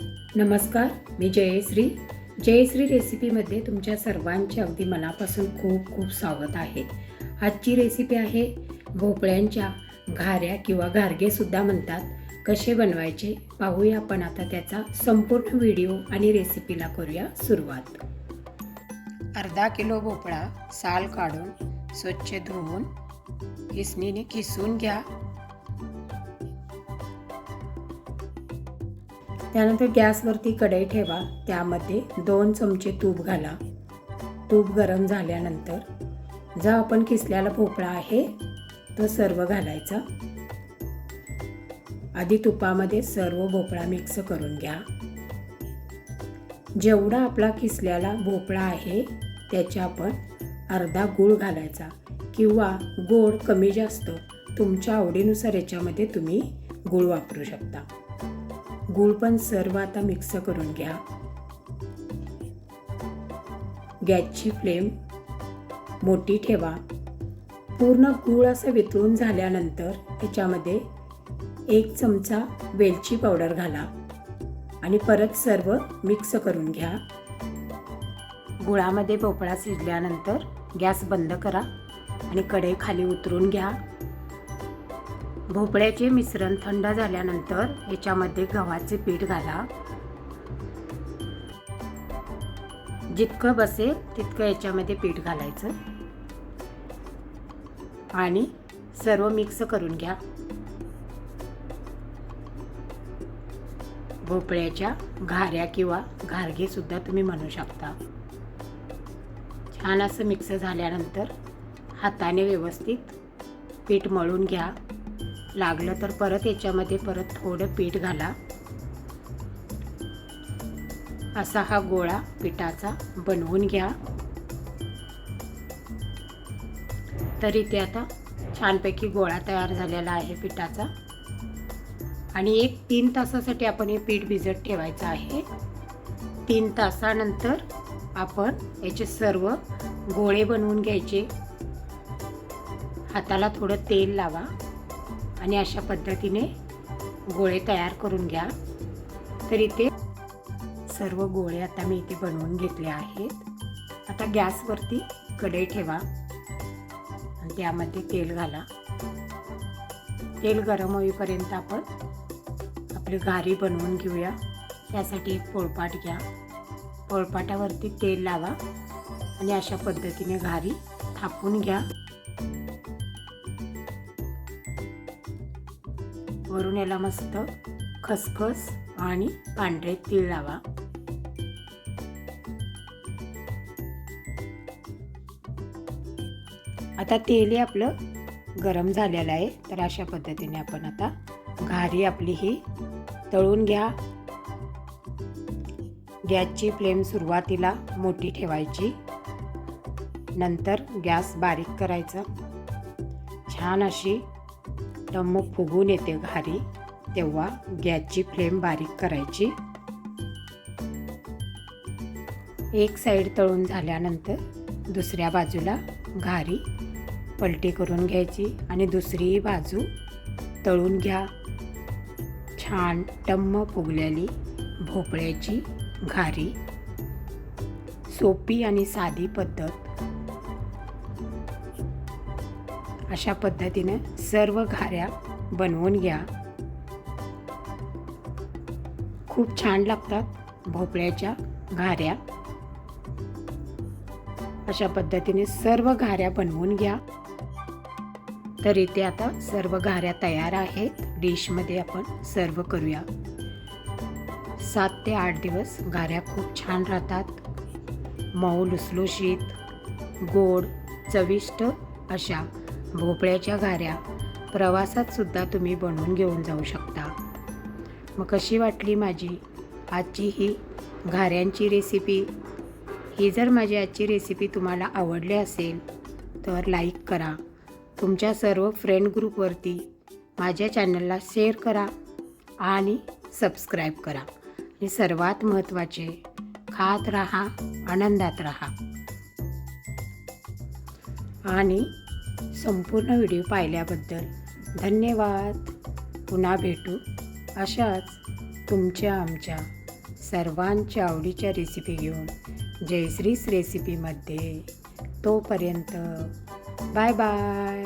नमस्कार मी जयश्री. जयश्री रेसिपीमध्ये तुमच्या सर्वांचे अगदी मनापासून खूप खूप स्वागत आहे. आजची रेसिपी आहे भोपळ्यांच्या घाऱ्या किंवा घारगेसुद्धा म्हणतात. कसे बनवायचे पाहूया आपण आता त्याचा संपूर्ण व्हिडिओ आणि रेसिपीला करूया सुरुवात. अर्धा किलो भोपळा साल काढून स्वच्छ धुवून किसणीने किसून घ्या. त्यानंतर गॅसवरती कढई ठेवा. त्यामध्ये दोन चमचे तूप घाला. तूप गरम झाल्यानंतर जो आपण किसलेला भोपळा आहे तो सर्व घालायचा. आधी तुपामध्ये सर्व भोपळा मिक्स करून घ्या. जेवढा आपला किसलेला भोपळा आहे त्याच्या आपण अर्धा गूळ घालायचा किंवा गोड कमी जास्त तुमच्या आवडीनुसार याच्यामध्ये तुम्ही गूळ वापरू शकता. गूळ पण सर्व आता मिक्स करून घ्या. गॅसची फ्लेम मोठी ठेवा. पूर्ण गूळ असं वितळून झाल्यानंतर त्याच्यामध्ये एक चमचा वेलची पावडर घाला आणि परत सर्व मिक्स करून घ्या. गुळामध्ये भोपळा शिजल्यानंतर गॅस बंद करा आणि कढई खाली उतरून घ्या. भोपळ्याचे मिश्रण थंड झाल्यानंतर याच्यामध्ये गव्हाचे पीठ घाला. जितकं बसेल तितकं याच्यामध्ये पीठ घालायचं. आणि सर्व मिक्स करून घ्या. भोपळ्याच्या घाऱ्या किंवा घारगेसुद्धा तुम्ही म्हणू शकता. छान असं मिक्स झाल्यानंतर हाताने व्यवस्थित पीठ मळून घ्या. लागलं तर परत याच्यामध्ये परत थोडं पीठ घाला. असा हा गोळा पिठाचा बनवून घ्या. तर इथे आता छानपैकी गोळा तयार झालेला आहे पिठाचा. आणि एक तीन तासासाठी आपण हे पीठ भिजत ठेवायचं आहे. तीन तासानंतर आपण याचे सर्व गोळे बनवून घ्यायचे. हाताला थोडं तेल लावा. आणि अशा पद्धतीने गोळे तयार करून घ्या. तर इथे सर्व गोळे आता मी इथे बनवून घेतले आहेत. आता गॅसवरती कढई ठेवा. आणि त्यामध्ये तेल घाला. तेल गरम होईपर्यंत आपण आपली घारी बनवून घेऊया. त्यासाठी एक पोळपाट घ्या. पोळपाटावरती तेल लावा आणि अशा पद्धतीने घारी थापून घ्या. वरून याला मस्त खसखस आणि पांढरे तीळ लावा. आता तेलही आपलं गरम झालेलं आहे तर अशा पद्धतीने आपण आता घारी आपली ही तळून घ्या. गॅसची फ्लेम सुरुवातीला मोठी ठेवायची. नंतर गॅस बारीक करायचा. छान अशी टम्म फुगून येते घारी तेव्हा गॅसची फ्लेम बारीक करायची. एक साईड तळून झाल्यानंतर दुसऱ्या बाजूला घारी पलटी करून घ्यायची आणि दुसरी बाजू तळून घ्या. छान टम्म फुगलेली भोपळ्याची घारी. सोपी आणि साधी पद्धत अशा पद्धतीने सर्व घाऱ्या बनवून घ्या. खूप छान लागतात भोपळ्याच्या घाऱ्या. अशा पद्धतीने सर्व घाऱ्या बनवून घ्या. तर इथे आता सर्व घाऱ्या तयार आहेत. डिशमध्ये आपण सर्व करूया. सात ते आठ दिवस घाऱ्या खूप छान राहतात. मऊ लुसलुशीत गोड चविष्ट अशा भोपळ्याच्या घाऱ्या प्रवासात सुद्धा तुम्ही बनवून घेऊन जाऊ शकता. मग कशी वाटली माझी? आजची ही घाऱ्यांची रेसिपी ही जर माझी आजची रेसिपी तुम्हाला आवडली असेल तर लाईक करा. तुमच्या सर्व फ्रेंड ग्रुपवरती माझ्या चॅनलला शेअर करा आणि सबस्क्राईब करा. आणि सर्वात महत्त्वाचे खात राहा आनंदात राहा. आणि संपूर्ण व्हिडिओ पाहिल्याबद्दल धन्यवाद. पुन्हा भेटू. अशाच तुमच्या आमच्या सर्वांच्या आवडीच्या रेसिपी घेऊन जयश्रीस रेसिपीमध्ये तोपर्यंत बाय बाय